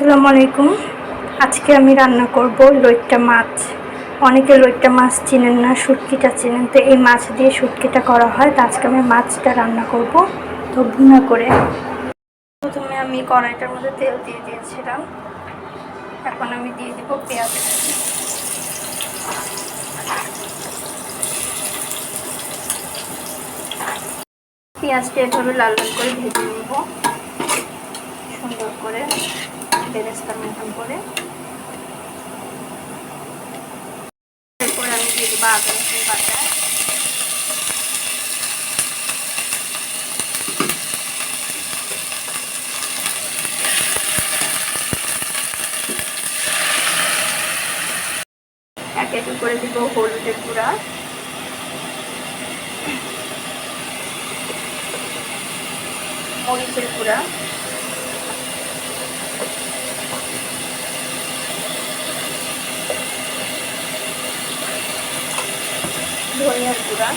আসসালামু আলাইকুম। আজকে আমি রান্না করব লইট্টা মাছ। অনেকে লইট্টা মাছ চিনেন না, শুটকিটা চিনেন। তো এই মাছ দিয়ে শুটকিটা করা হয়। তো আজকে আমি মাছটা রান্না করব। তো ভুনা করে। প্রথমে আমি কড়াইটার মধ্যে তেল দিয়ে দিয়েছিলাম। এখন আমি দিয়ে দেবো পেঁয়াজ। পেঁয়াজটা এভাবে লাল লাল করে ভেজে নেব। সুন্দর করে। বেরেস্তার মতন করে। এরপরে আমি দিয়ে দেবো আদা রসুন বাটা। এক এক করে দিব হলুদের গুঁড়া। মরিচের গুঁড়া। ধনিয়ার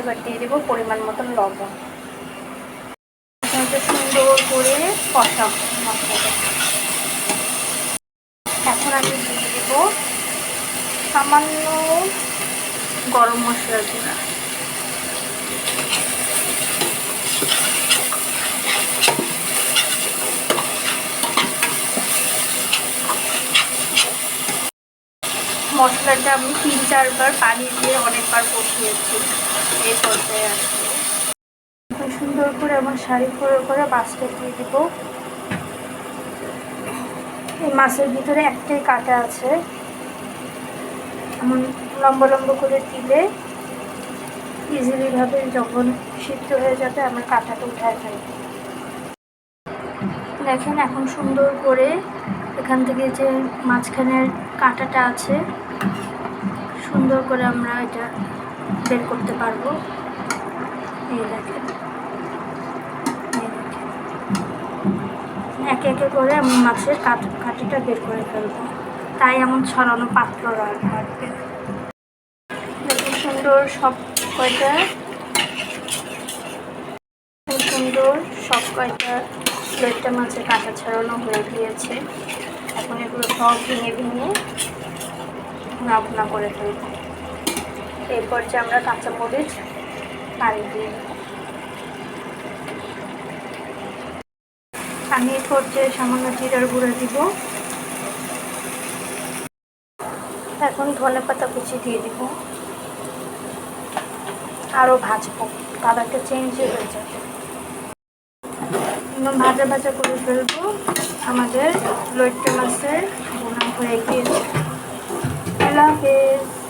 এবার দিয়ে দেবো পরিমাণ মতন লবণ। সুন্দর করে কষা মশলাটা। এখন আমি দিয়ে দেবো সামান্য গরম মশলার গুঁড়া। মশলাটা আমি তিন চারবার পানি দিয়ে অনেকবার কষিয়েছি। এই পর্যায়ে আসছে এখন সুন্দর করে আমার শাড়ি করে করে মাছটা দিয়ে দিব। এই মাছের ভিতরে একটাই কাটা আছে। এমন লম্বা লম্বা করে দিলে ইজিলিভাবে যখন সিদ্ধ হয়ে যাবে আমার কাঁটাটা উঠায় ফেলবে। দেখেন এখন সুন্দর করে এখান থেকে যে মাঝখানের কাঁটাটা আছে, সুন্দর করে আমরা এটা বের করতে পারব। এই দেখেন। একে একে করে আমি মাছের কাঠিটা বের করে ফেলব। তাই এমন ছড়ানো পাত্র রাখবে সুন্দর সব কয়টা। সুন্দর সব কয়টা। প্লেটটা মাছের কাঁটা ছড়ানো হয়ে গিয়েছে। এখন এগুলো সব ভেঙে ভেঙে ভুনা ভুনা করে ফেলব এরপর যে আমরা কাঁচামরিচ পানি দিয়ে আমি এই পর্যায়ে সামান্য জিরার গুঁড়া দিব। এখন ধনে পাতা কুচি দিয়ে দিব। আরও ভাজবো, কালারটা চেঞ্জ হয়ে যাবে। ভাজা ভাজা করে ফেলব। আমাদের লইট্টা মাছের বোনা হয়ে গিয়েছে। আল্লাহ হাফেজ।